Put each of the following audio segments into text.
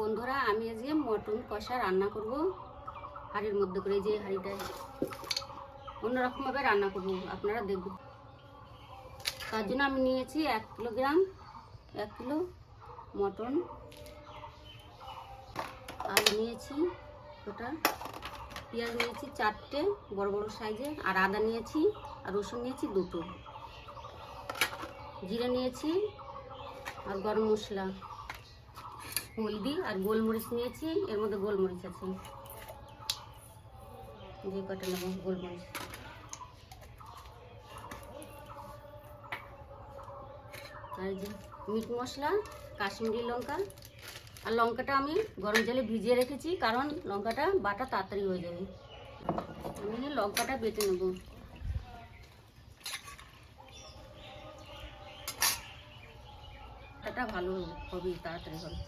বন্ধুরা, আমি আজকে মটন কষা রান্না করব। হাঁড়ির মধ্যে করে যে হাঁড়িটায় অন্যরকমভাবে রান্না করব, আপনারা দেখবেন তার জন্য আমি নিয়েছি এক কিলোগ্রাম, এক কিলো মটন। আলু নিয়েছি ওটা পেঁয়াজ নিয়েছি চারটে, বড় বড় সাইজে আর আদা নিয়েছি, আর রসুন নিয়েছি দুটো। জিরে নিয়েছি, আর গরম মশলা। হলদি আর গোলমরিচ নিয়েছি, এর মধ্যে গোলমরিচ আছে। যে কটা নেব, গোলমরিচ। আর যে মিট মশলা, কাশ্মীরি লঙ্কা, আর লঙ্কাটা আমি গরম জলে ভিজিয়ে রেখেছি, কারণ লঙ্কাটা বাটা তাড়াতাড়ি হয়ে যাবে। আমি লঙ্কাটা বেটে নেব। এটা ভালো হবে, তাড়াতাড়ি হবে।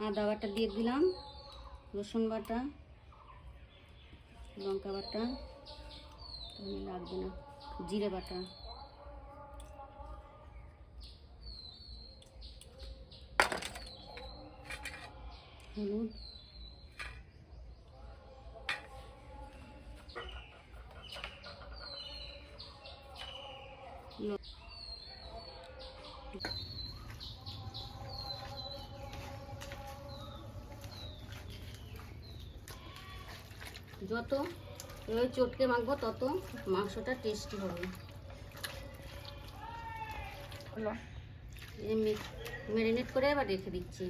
আদা বাটা দিয়ে দিলাম রসুন বাটা লঙ্কা বাটা লাগবে না জিরে বাটা। হলুদ। ল- যত এভাবে চটকে মাখবো তত মাংসটা টেস্টি হবে। ম্যারিনেট করে এবার রেখে দিচ্ছি।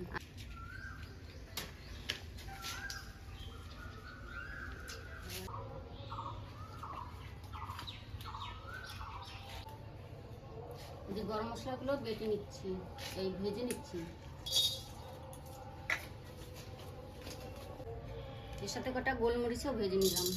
যে গরম মশলাগুলো বেটে নিচ্ছি এই ভেজে নিচ্ছি। এর সাথে কটা গোলমরিচও ভেজে নিলাম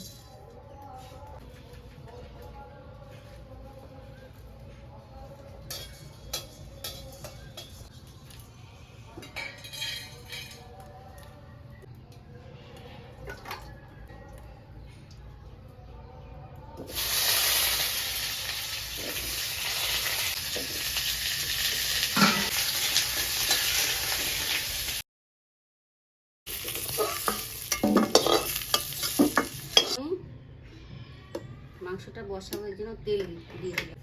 আমি মাংসটা বসানোর জন্য তেল দিয়ে দিলাম।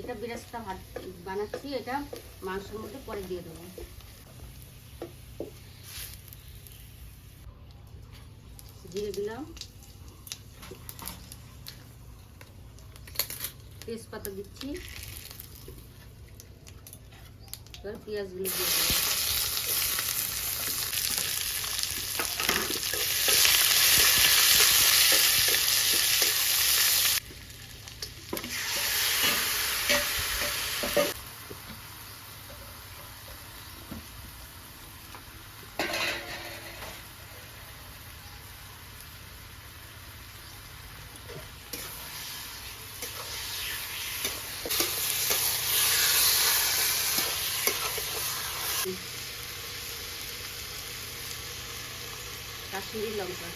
এটা বানাচ্ছি, এটা মাংসের মধ্যে পরে দিয়ে দেবো। জিরে দিলাম তেজপাতা দিচ্ছি। পেঁয়াজগুলো দিয়ে কাশ্মীরি লঙ্কা।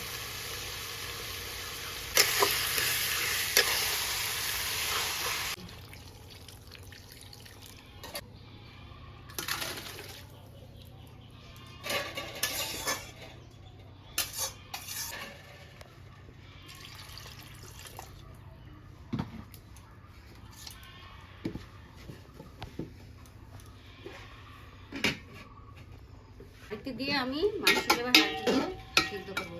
দিয়ে আমি মাংসটা এবার হাঁড়ি দিয়ে সিদ্ধ করব।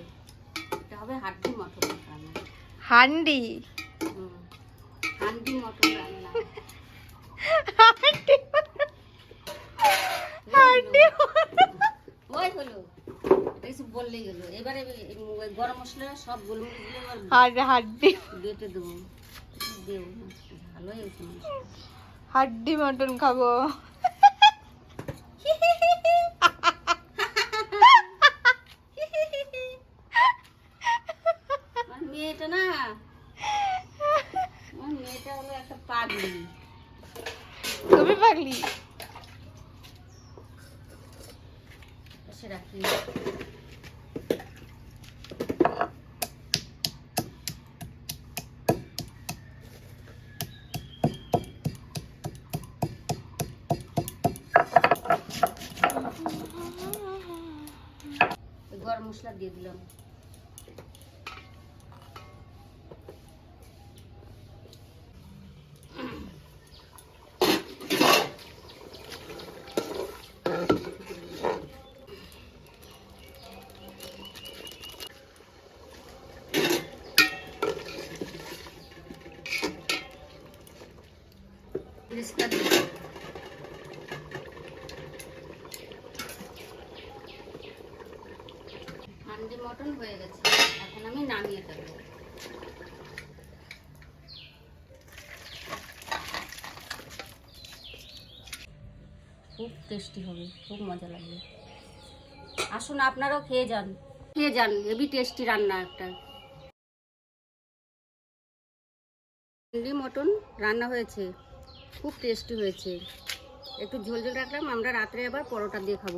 এটা হবে হাড্ডি মটন রান্না। হান্ডি। হান্ডি মটন রান্না। হান্ডি ওই হলো। কিছু বললেই গেলো এবারে গরম মশলা সব গোলমরিচ দিয়ে আর হাড্ডি। বেটে দেবো। দেবো ভালো হয়েছে। হাড্ডি মটন খাব আমার মেয়েটা না আমার মেয়েটা হলো একটা পাগলি তুমি পাগলি রাখি। গরম মশলা দিয়ে দিলাম। হান্ডি মটন হয়ে গেছে। এখন আমি নামিয়ে ফেলব খুব টেস্টি হবে খুব মজা লাগবে। আসুন আপনারাও খেয়ে যান। খেয়ে যান হেভি টেস্টি রান্না একটা। হান্ডি মটন রান্না হয়েছে। খুব টেস্টি হয়েছে। একটু ঝোল ঝোল রাখলাম আমরা রাত্রে আবার পরোটা দিয়ে খাব।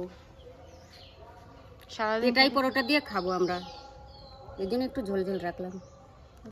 সারাদিন এটাই পরোটা দিয়ে খাব আমরা। এই জন্য একটু ঝোল ঝোল রাখলাম।